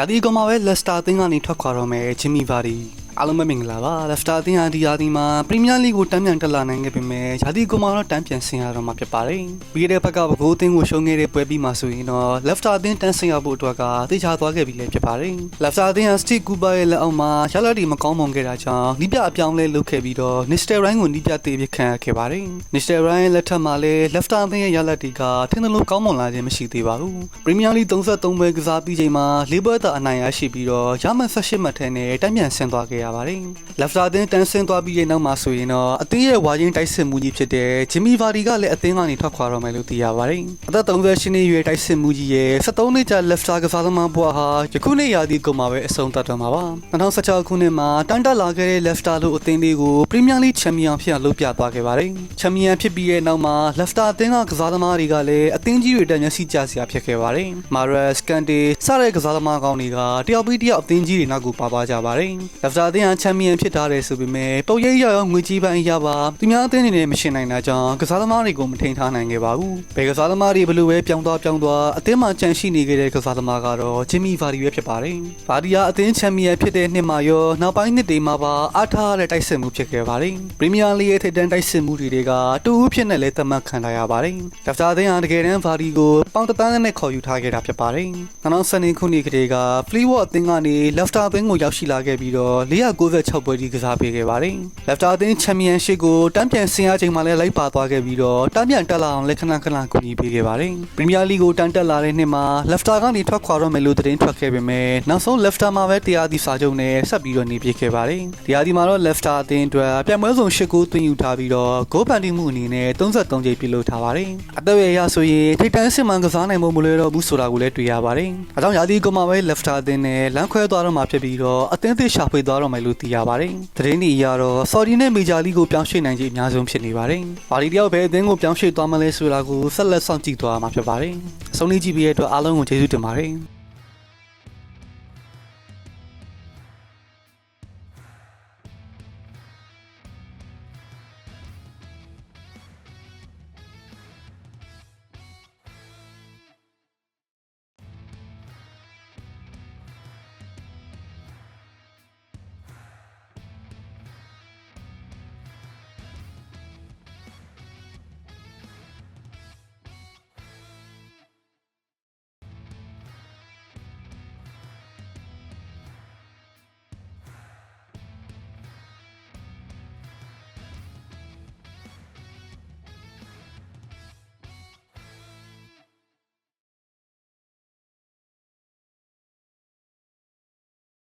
ရာသီကောင်မှာပဲလက်စတာအသင်းကနေထွက်ခွာတော့မယ်ဂျင်မီဗာဒီ အားလုံးပဲမင်္ဂလာပါလက်စတာအသင်းဟာဒီရာသီမှာပရီးမီးယားလိကိုတန်းပြန်တက်လာနိုင်ခဲ့ပေမဲ့ရာသီကောင်မှာတော့တန်းပြန်ဆင်ရတော့မှာဖြစ်ပါတယ်ပြီးတဲ့ဘက်ကဘကိုးအသင်းကိုရှုံးခဲ့တဲ့ပွဲပြီးမှဆိုရင်တော့လက်စတာအသင်းတန်းဆင်ရဖို့အတွက်ကသိချသွားခဲ့ပြီလည်းဖြစ်ပါတယ်လက်စတာအသင်းဟာစတီကူပါရဲ့လက်အောက်မှာရလဒ်တွေမကောင်းမွန်ခဲ့တာကြောင့်နီးပြအပြောင်းလဲလုပ်ခဲ့ပြီးတော့နစ်စတာရိုင်းကိုနီးပြသေးပြခံရခဲ့ပါတယ်နစ်စတာရိုင်းလက်ထက်မှာလည်းလက်စတာအသင်းရဲ့ရလဒ်တွေကထင်သလိုကောင်းမွန်လာခြင်းမရှိသေးပါဘူးပရီးမီးယားလိ33ပွဲကစားပြီးချိန်မှာလေးပွဲသာအနိုင်ရရှိပြီးတော့ရမန်18မှတ်ထဲနဲ့တန်းပြန်ဆင်သွားခဲ့ရပါတယ်လက်စတာအသင်းတန်းဆင်သွားပြီးတဲ့နောက်မှာဆိုရင်တော့အသင်းရဲ့ဝါရင်တိုက်စစ်မှုကြီးဖြစ်တဲ့ဂျင်မီဗာဒီကလည်းအသင်းကနေထွက်ခွာတော့မယ်လို့သိရပါတယ်အသက်38နှစ်အရွယ်တိုက်စစ်မှုကြီးရဲ့73နှစ်ကြာလက်စတာကစားသမားဘွားဟာယခုနှစ်ရာသီကုန်မှာပဲအဆုံးသတ်တော့မှာပါ2016ခုနှစ်မှာတန်တက်လာခဲ့တဲ့လက်စတာလို့အသင်းလေးကိုပရီးမီးယားလိချန်ပီယံဖြစ်အောင်လုပ်ပြသွားခဲ့ပါတယ်ချန်ပီယံဖြစ်ပြီးတဲ့နောက်မှာလက်စတာအသင်းကကစားသမားတွေကလည်းအသင်းကြီးတွေတက်မျက်စိကျစရာဖြစ်ခဲ့ပါတယ်မာရက်စကန်တေစတဲ့ကစားသမားကောင်းတွေကတယောက်ပြီးတယောက်အသင်းကြီးတွေနောက်ကိုပါသွားကြပါတယ်လက်စတာအသင်းကချန်ပီယံဖြစ်ထားတယ်ဆိုပေမဲ့ပုတ်ရိပ်ရရောငွေကြီးပိုင်းရပါသူများအသင်းတွေနဲ့မရှင်နိုင်တာကြောင့်ကစားသမားတွေကိုမထိန်ထားနိုင်ခဲ့ပါဘူးဘယ်ကစားသမားတွေဘလို့ပဲပြောင်းသွားပြောင်းသွားအသင်းမှာကြန့်ရှိနေခဲ့တဲ့ကစားသမားကတော့ဂျင်မီဗာဒီပဲဖြစ်ပါတယ်ဗာဒီယာအသင်းချန်ပီယံဖြစ်တဲ့နှစ်မှာရောနောက်ပိုင်းနှစ်တွေမှာပါအားထားရတဲ့တိုက်စစ်မှုဖြစ်ခဲ့ပါတယ်ပရီးမီးယားလိရဲ့ထိပ်တန်းတိုက်စစ်မှုတွေကတူဦးဖြစ်နဲ့လည်းသတ်မှတ်ခံထားရပါတယ်လက်ဖတာအသင်းဟာတကယ်တမ်းဗာဒီကိုပေါင်တသန်းနဲ့ခေါ်ယူထားခဲ့တာဖြစ်ပါတယ်2012ခုနှစ်ကတည်းကဖလီဝေါ့အသင်းကနေလက်ဖတာအသင်းကိုရောက်ရှိလာခဲ့ပြီးတော့496ပွဲကြီးကစားပေးခဲ့ပါတယ်လက်ဖတာအသင်းချန်ပီယံရှစ်ကိုတန်းပြန်ဆင်ရချိန်မှာလည်းလိုက်ပါသွားခဲ့ပြီးတော့တန်းပြန်တက်လာအောင်လက်ခဏခဏကူညီပေးခဲ့ပါတယ်ပရီးမီးယားလိကိုတန်းတက်လာတဲ့နှစ်မှာလက်ဖတာကနေထွက်ခွာတော့မယ်လို့သတင်းထွက်ခဲ့ပေမဲ့နောက်ဆုံးလက်ဖတာမှာပဲတရားဒီစာချုပ်နဲ့ဆက်ပြီးတော့နေပြခဲ့ပါတယ်တရားဒီမှာတော့လက်ဖတာအသင်းအတွက်ပြန်ပွဲဆောင်၈ကိုသွင်းယူထားပြီးတော့ဂိုးပန်တီမှုအနေနဲ့33ကြိမ်ပြုလုပ်ထားပါတယ်အသက်အရွယ်ရဆိုရင်ထိပ်တန်းစစ်မှန်ကစားနိုင်ဖို့မလွယ်တော့ဘူးဆိုတာကိုလည်းတွေ့ရပါတယ်အဲကြောင့်ရာသီကမှာပဲလက်ဖတာအသင်းနဲ့လမ်းခွဲသွားတော့မှာဖြစ်ပြီးတော့အသင်းသစ်ရှာဖွေသွားတော့မယ်လို့သိရပါတယ်သတင်းတွေအရတော့ဆော်ဒီနဲ့မေဂျာလိကိုပြောင်းရွှေ့နိုင်ခြင်းအများဆုံးဖြစ်နေပါတယ်ဘာလီတယောက်ပဲအသင်းကိုပြောင်းရွှေ့သွားမလဲဆိုတာကိုဆက်လက်စောင့်ကြည့်သွားမှာဖြစ်ပါတယ်အဆုံးလေးကြည့်ပြီးတဲ့အတွက်အားလုံးကိုကျေးဇူးတင်ပါတယ်